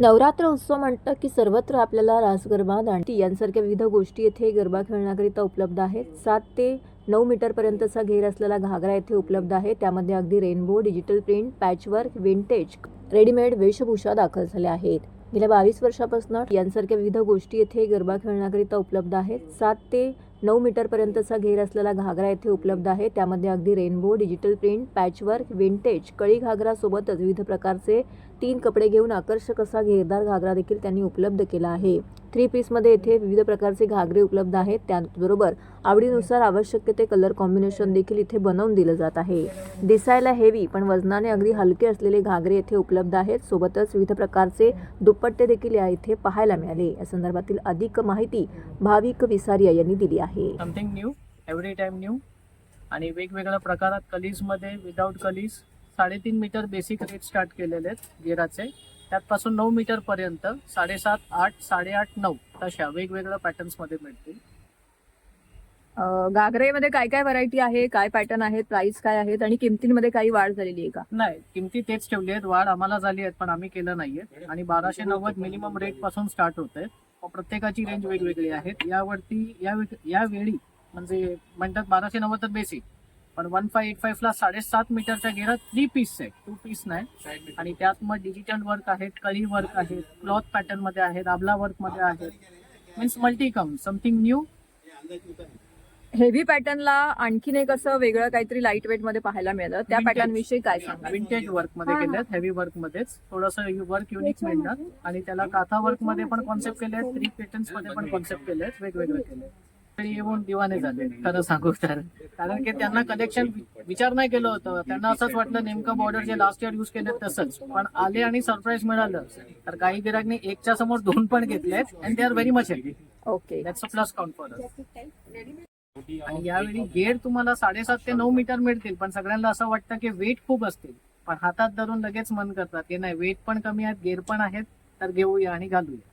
नवरात्र उत्सव म्हणतात की सर्वत्र आपल्याला रास गरबा दांडी यांसारख्या विविध गोष्टी येथे गरबा खेळण्याकरिता उपलब्ध आहेत. सात ते नऊ मीटरपर्यंतचा घेर असलेला घागरा येथे उपलब्ध आहे. त्यामध्ये अगदी rainbow digital print patchwork vintage readymade वेशभूषा दाखल झाल्या आहेत. गेल्या बावीस वर्षापासून यांसारख्या विविध गोष्टी येथे गरबा खेळण्याकरिता उपलब्ध आहेत. सात ते नऊ मीटरपर्यंतचा घेर असलेला घागरा येथे उपलब्ध आहे. त्यामध्ये अगदी rainbow digital print patchwork vintage कळी घागरासोबतच विविध प्रकारचे तीन कपडे घेऊन आकर्षक असा घेरदार घागरा देखील त्यांनी उपलब्ध केला आहे. थ्री पीसमध्ये येथे विविध प्रकारचे घागरे उपलब्ध आहेत. त्याचबरोबर आवडीनुसार आवश्यक ते कलर कॉम्बिनेशन देखील इथे बनवून दिलं जात आहे. दिसायला हेवी पण वजनाने अगदी हलके असलेले घागरे येथे उपलब्ध आहेत. सोबतच विविध प्रकारचे दुपट्टे देखील या इथे पाहायला मिळाले. या संदर्भातील अधिक माहिती भाविक विसारिया यांनी दिली आहे. Something new every time new आणि वेगवेगळ्या प्रकारात कलीजमध्ये विदाऊट कलीज साडेतीन मीटर बेसिक रेट स्टार्ट केलेले आहेत गेराचे त्यातपासून नऊ मीटर पर्यंत साडेसात आठ साडेआठ नऊ तशा वेगवेगळ्या पॅटर्न्समध्ये मिळतील. घागरेमध्ये काय काय व्हरायटी आहे काय पॅटर्न आहेत प्राइस काय आहेत आणि किमतीमध्ये काही वाढ झालेली आहे का? नाही किमती तेच ठेवली आहेत. वाढ आम्हाला झाली आहेत पण आम्ही केलं नाहीये. आणि बाराशे नव्वद मिनिमम रेटपासून स्टार्ट होत आहे प्रत्येकाची रेंज वेगवेगळी आहेत. यावरती या यावेळी म्हणजे म्हणतात बाराशे नव्वद तर बेसिक पण वन फाय एट फाईव्हला साडेसात मीटरच्या घेरात थ्री पीस आहे. टू पीस नाही. आणि त्यात मग डिजिटल वर्क आहेत कळी वर्क आहेत क्लॉथ पॅटर्नमध्ये आहेत आबला वर्कमध्ये आहेत. Means multi come something new heavy पॅटर्नला आणखीन एक असं वेगळं काहीतरी लाइट वेटमध्ये पाहायला मिळालं. त्या Vintage. पॅटर्न विषयी काय सांगा विंटेज वर्कमध्ये हा. केलेत हेवी वर्क मध्येच. थोडस वर्क युनिक मिळणार आणि त्याला काथा वर्कमध्ये पण कॉन्सेप्ट केले आहेत थ्री पेटर्न्समध्ये पण कॉन्सेप्ट केले आहेत वेगवेगळे केले तरी येऊन दिवाने झाले. खरं सांगू तर. कारण की त्यांना कलेक्शन विचार नाही केलं होतं. त्यांना असंच वाटलं नेमकं बॉर्डर जे लास्ट इयर युज केले तसंच. पण आले आणि सरप्राईज मिळालं. तर काही गिराकने एकच्या समोर दोन पण घेतलेत and they are very much happy okay that's a plus count for आणि यावेळी गेअर तुम्हाला साडेसात ते नऊ मीटर मिळतील. पण सगळ्यांना असं वाटतं की वेट खूप असतील. पण हातात धरून लगेच मन करतात की नाही वेट पण कमी आहेत गेअर पण आहेत तर घेऊया आणि घालूया.